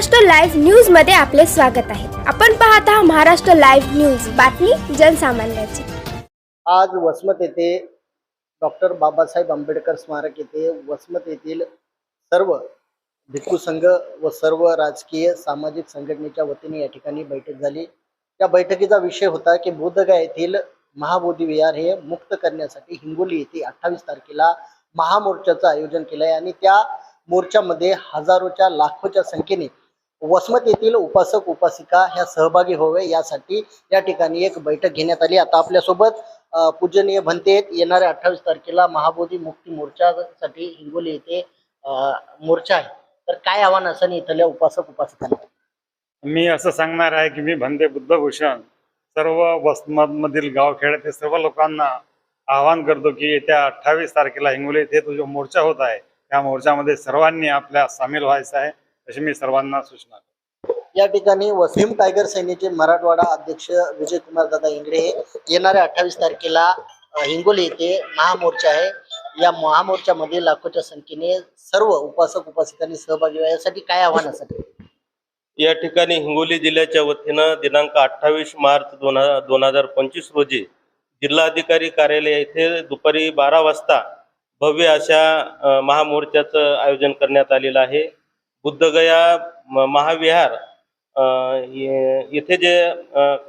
Maharashtra live न्यूजमध्ये आपले स्वागत आहे. आपण पाहत आहात महाराष्ट्र लाईव्ह न्यूज बातमी जनसामान्याची. आज वसमत येथे डॉक्टर बाबासाहेब आंबेडकर स्मारक येथे वसमत येथील सर्व भिक्खू संघ व सर्व राजकीय सामाजिक संघटनेच्या वतीने या ठिकाणी बैठक झाली. त्या बैठकीचा विषय होता की बोधगा येथील महाबोधी विहार हे मुक्त करण्यासाठी हिंगोली येथे अठ्ठावीस तारखेला महामोर्चाचं आयोजन केलं आहे आणि त्या मोर्चामध्ये हजारोच्या लाखोच्या संख्येने वसमत येथील उपासक उपासिका ह्या सहभागी व्हावे यासाठी या ठिकाणी एक बैठक घेण्यात आली. आता आपल्यासोबत पूजनीय भंते येणाऱ्या अठ्ठावीस तारखेला महाबोधी मुक्ती मोर्चासाठी हिंगोली येथे मोर्चा आहे. तर काय आव्हान असं इथल्या उपासक उपासिकांना? मी असं सांगणार आहे की मी भंते बुद्धभूषण सर्व वसमतमधील गावखेड्यातील सर्व लोकांना आवाहन करतो की येत्या अठ्ठावीस तारखेला हिंगोली येथे तो जो मोर्चा होत आहे त्या मोर्चामध्ये सर्वांनी आपल्या सामील व्हायचं आहे. अशी मी सर्वांना सूचना करतो. या ठिकाणी वसीम टायगर सेनेचे मराठवाडा अध्यक्ष विजय कुमार दादा इंगडे हे येणाऱ्या अठ्ठावीस तारखेला हिंगोली येथे महामोर्चा आहे. या महामोर्चामध्ये लाखोच्या संख्येने सर्व उपासक उपासिकांनी सहभागी व्हावे. यासाठी काय आव्हान असेल या ठिकाणी हिंगोली जिल्ह्याच्या वतीनं दिनांक अठ्ठावीस मार्च दोन दोन हजार पंचवीस रोजी जिल्हाधिकारी कार्यालय येथे दुपारी बारा वाजता भव्य अशा महामोर्चाचं आयोजन करण्यात आलेलं आहे. बुद्धगया म- महाविहार येथे जे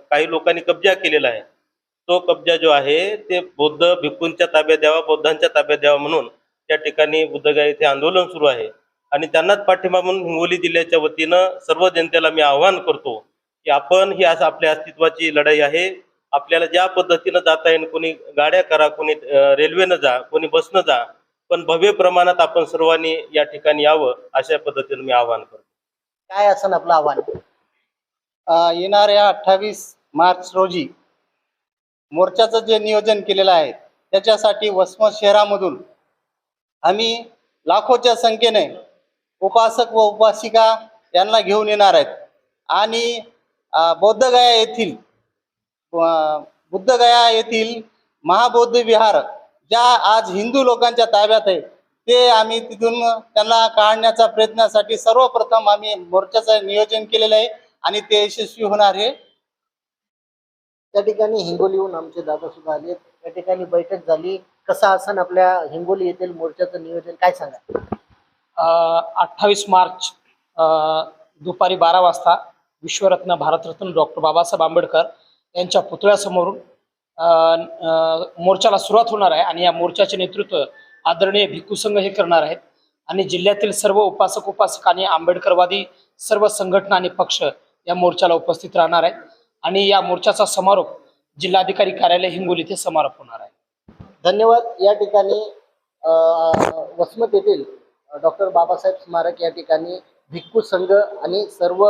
काही लोकांनी कब्जा केलेला आहे तो कब्जा जो आहे ते बौद्ध भिक्खूंच्या ताब्यात द्यावा बौद्धांच्या ताब्यात द्यावा म्हणून त्या ठिकाणी बुद्धगया येथे आंदोलन सुरू आहे. आणि त्यांनाच पाठिंबा म्हणून हिंगोली जिल्ह्याच्या वतीनं सर्व जनतेला मी आवाहन करतो की आपण ही आज आपल्या अस्तित्वाची लढाई आहे. आपल्याला ज्या पद्धतीनं जाता येईल कोणी गाड्या करा कोणी रेल्वेनं जा कोणी बसनं जा पण भव्य प्रमाणात आपण सर्वांनी या ठिकाणी यावं अशा पद्धतीने मी आवाहन करतो. काय असं आपलं आव्हान? येणाऱ्या अठ्ठावीस मार्च रोजी मोर्चाचं जे नियोजन केलेलं आहे त्याच्यासाठी वसमत शहरामधून आम्ही लाखोच्या संख्येने उपासक व उपासिका यांना घेऊन येणार आहेत. आणि बौद्धगया येथील बुद्धगया येथील महाबौद्ध विहार ज्या आज हिंदू लोकांच्या ताब्यात आहे ते आम्ही तिथून त्यांना काढण्याचा प्रयत्नासाठी सर्वप्रथम आम्ही मोर्चाचं नियोजन केलेलं आहे आणि ते यशस्वी होणार आहे. त्या ठिकाणी हिंगोलीहून आमचे दादा सुद्धा आले त्या ठिकाणी बैठक झाली. कसं असं आपल्या हिंगोली येथील मोर्चाचं नियोजन? काय सांगा? अठ्ठावीस मार्च अ, दुपारी बारा वाजता विश्वरत्न भारतरत्न डॉक्टर बाबासाहेब आंबेडकर यांच्या पुतळ्यासमोरून मोर्चाला सुरुवात होणार आहे आणि या मोर्चाचे नेतृत्व आदरणीय भिक्खू संघ हे करणार आहेत. आणि जिल्ह्यातील सर्व उपासक उपासक आणि आंबेडकरवादी सर्व संघटना आणि पक्ष या मोर्चाला उपस्थित राहणार आहेत. आणि या मोर्चाचा समारोप जिल्हाधिकारी कार्यालय हिंगोली इथे समारोप होणार आहे. धन्यवाद. या ठिकाणी वसमत येथील डॉक्टर बाबासाहेब स्मारक या ठिकाणी भिक्खू संघ आणि सर्व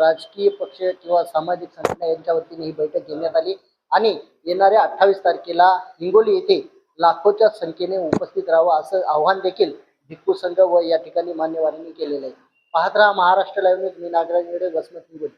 राजकीय पक्ष किंवा सामाजिक संघटना यांच्या वतीने ही बैठक घेण्यात आली. आणि येणाऱ्या अठ्ठावीस तारखेला हिंगोली येथे लाखोच्या संख्येने उपस्थित राहावं असं आव्हान देखील भिक्खू संघ व या ठिकाणी मान्यवरांनी केलेलं आहे. पाहत राहा महाराष्ट्र लाईव्ह न्यूज. मी नागराज येडे वसमत हिंगोली.